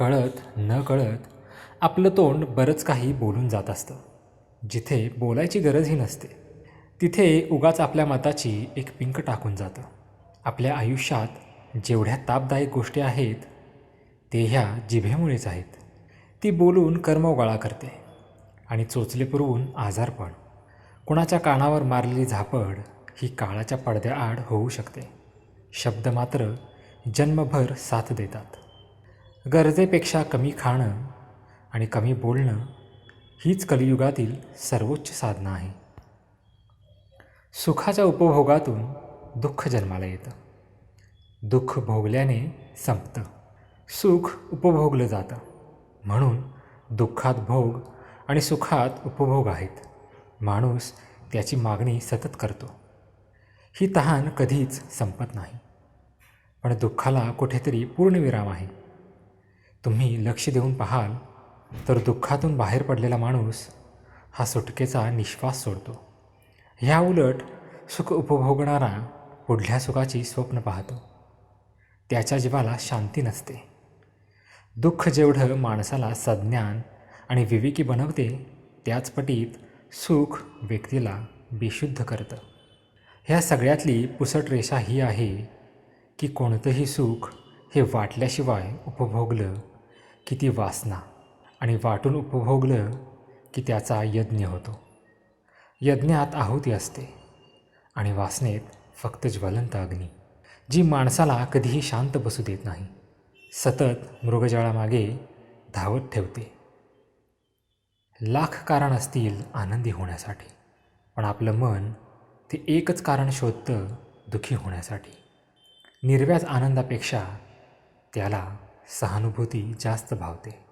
कळत न कळत आपलं तोंड बरंच काही बोलून जात असतं. जिथे बोलायची गरजही नसते. तिथे उगाच आपल्या मताची एक पिंक टाकून जातं. आपल्या आयुष्यात जेवढ्या तापदायक गोष्टी आहेत ते ह्या जिभेमुळेच आहेत. ती बोलून कर्मवगाळा करते आणि चोचले पुरवून आजारपण कुणाच्या कानावर मारलेली झापड ही काळाच्या पडद्याआड होऊ शकते. शब्द मात्र जन्मभर साथ देतात. गरजेपेक्षा कमी खाणं आणि कमी बोलणं हीच कलियुगातील सर्वोच्च साधना आहे. सुखाच्या उपभोगातून दुःख जन्माला येतं. दुःख भोगल्याने संपतं. सुख उपभोगलं जातं. म्हणून दुःखात भोग आणि सुखात उपभोग आहेत. माणूस त्याची मागणी सतत करतो. ही तहान कधीच संपत नाही. पण दुःखाला कुठेतरी पूर्णविराम आहे. तुम्ही लक्ष देऊन पाहाल तर दुःखातून बाहेर पडलेला माणूस हा सुटकेचा निश्वास सोडतो. ह्या उलट सुख उपभोगणारा पुढल्या सुखाची स्वप्न पाहतो. त्याच्या जीवाला शांती नसते. दुःख जेवढं माणसाला सज्ञान आणि विवेकी बनवते त्याच पटीत सुख व्यक्तीला बेशुद्ध करतं. ह्या सगळ्यातली पुसट रेषा ही आहे की कोणतंही सुख हे वाटल्याशिवाय उपभोगलं की ती वासना आणि वाटून उपभोगलं की त्याचा यज्ञ होतो. यज्ञात आहुती असते आणि वासनेत फक्त ज्वलंत अग्नी जी माणसाला कधीही शांत बसू देत नाही. सतत मृगजळामागे धावत ठेवते. लाख कारण असतील आनंदी होण्यासाठी पण आपलं मन ते एकच कारण शोधतं दुःखी होण्यासाठी. निर्व्याज आनंदापेक्षा त्याला सहानुभूती जास्त भावते.